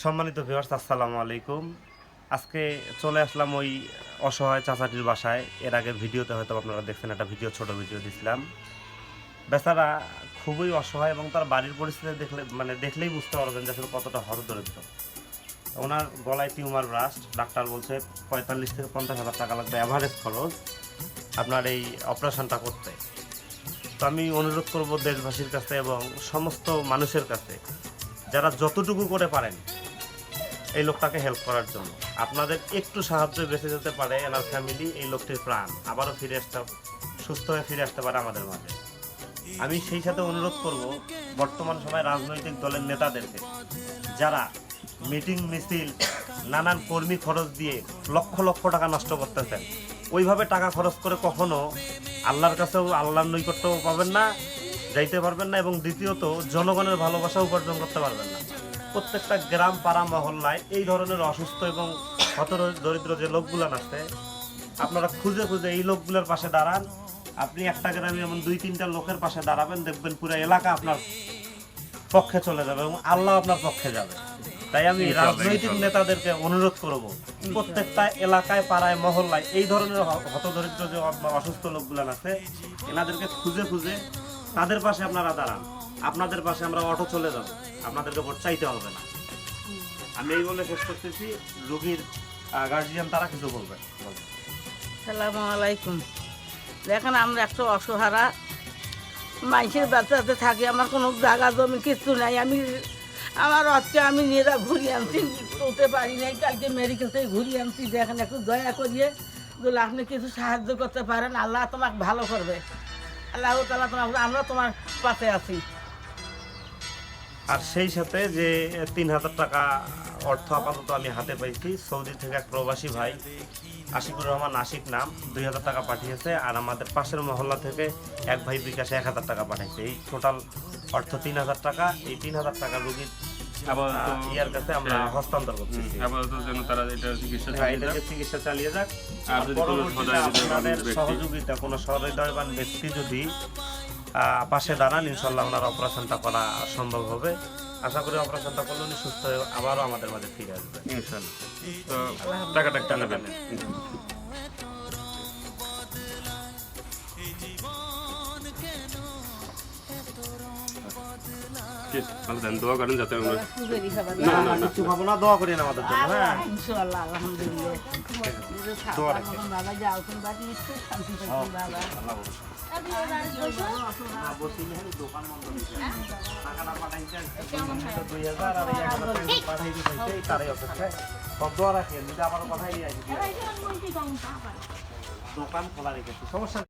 সম্মানিত ভিউয়ার্স আসসালামু আলাইকুম। আজকে চলে আসলাম ওই অসহায় চাচাটির বাসায়। এর আগের ভিডিওতে হয়তো আপনারা দেখছেন, একটা ভিডিও, ছোট ভিডিও দিছিলাম। বেচারা খুবই অসহায় এবং তার বাড়ির পরিস্থিতি দেখলে মানে দেখলেই বুঝতে পারবেন যে আসলে কতটা হরদরিদ্র। ওনার গলায় টিউমার ব্রাস্ট, ডাক্তার বলছে পঁয়তাল্লিশ থেকে পঞ্চাশ হাজার টাকা লাগবে অ্যাভারেজ খরচ আপনার এই অপারেশনটা করতে। তো আমি অনুরোধ করব দেশবাসীর কাছে এবং সমস্ত মানুষের কাছে, যারা যতটুকু করে পারেন এই লোকটাকে হেল্প করার জন্য। আপনাদের একটু সাহায্য বেঁচে যেতে পারে এনার ফ্যামিলি এই লোকটির প্রাণ। আবারও ফিরে আসতে সুস্থ হয়ে ফিরে আসতে পারে আমাদের মাঝে। আমি সেই সাথে অনুরোধ করব, বর্তমান সময় রাজনৈতিক দলের নেতাদেরকে, যারা মিটিং মিছিল, নানান কর্মী খরচ দিয়ে লক্ষ লক্ষ টাকা নষ্ট করতেছেন, ওইভাবে টাকা খরচ করে কখনো আল্লাহর কাছেও, আল্লাহর নৈকট্যও পাবেন না, যাইতে পারবেন না এবং দ্বিতীয়ত জনগণের ভালোবাসা উপার্জন করতে পারবেন না। প্রত্যেকটা গ্রাম পাড়া মহল্লায় এই ধরনের অসুস্থ এবং হত দরিদ্র যে লোকগুলান আছে আপনারা খুঁজে খুঁজে এই লোকগুলোর পাশে দাঁড়ান। আপনি একটা গ্রামে এমন দুই তিনটা লোকের পাশে দাঁড়াবেন দেখবেন পুরো এলাকা আপনার পক্ষে চলে যাবে এবং আল্লাহ আপনার পক্ষে যাবে। তাই আমি রাজনৈতিক নেতাদেরকে অনুরোধ করব প্রত্যেকটা এলাকায় পাড়ায় মহল্লায় এই ধরনের হতদরিদ্র যে অসুস্থ লোকগুলো আছে এনাদেরকে খুঁজে খুঁজে তাদের পাশে আপনারা দাঁড়ান। আপনাদের পাশে আমরা অটো চলে যাব। আপনাদেরকে ভোট চাইতে হবে না। আমি এই বলে শেষ করতেছি। রোগীর গার্জিয়ান তারা কিছু বলবেন। সালামু আলাইকুম। দেখেন, আমরা একটা অসহারা। মানুষের বাচ্চাতে থাকি, আমার কোনো জায়গা, জমি কিছু নাই। আমি, আমার অর্থে আমি নিজেরা ঘুরিয়ে আনছি চলতে পারি নাই। কালকে মেডিকেল থেকে ঘুরিয়ে আনছি। দেখেন, একটু দয়া করিয়ে যদি আপনি কিছু সাহায্য করতে পারেন। আল্লাহ তোমাকে ভালো করবে। আল্লাহ তালা তোমার আমরা তোমার পাশে আছি। আর সেই সাথে যে তিন হাজার টাকা অর্থ আপাতত আমি হাতে পাইছি সৌদি থেকে এক প্রবাসী ভাই আশিকুর রহমান আশিক নাম দুই হাজার টাকা পাঠিয়েছে আর আমাদের পাশের মহল্লা থেকে এক ভাই বিকাশে এক হাজার টাকা পাঠিয়েছে এই টোটাল অর্থ তিন হাজার টাকা এই তিন হাজার টাকা রুগীর ইয়ার কাছে আমরা হ্যাঁ। হস্তান্তর করতেছি আপাতত যেন তারা এটা চিকিৎসা হ্যাঁ, চালিয়ে এটাকে যাক। চিকিৎসা চালিয়ে যাক আর যদি কোনো সহযোগিতা কোনো সহৃদয়বান ব্যক্তি যদি পাশে দাঁড়ান ইনশাল্লাহ ওনার অপারেশনটা করা সম্ভব হবে। আশা করি অপারেশনটা করলে উনি সুস্থ হয়ে আবারও আমাদের মাঝে ফিরে আসবে। ইনশাল্লাহ। তো টাকাটা একটা ঠিক, ভালো দেন দোয়া করেন যাতে আমরা না না না কিছু ভাবো না দোয়া করেন আমাদের জন্য হ্যাঁ ইনশাল্লাহ আলহামদুলিল্লাহ দোয়া রাখেন। বাবা যাও তুমি বাড়ি একটু শান্তি পাচ্ছি বাবা আল্লাহ বলুন। না, বসিলে খালি দোকান খোলা রেখেছি সমস্যা।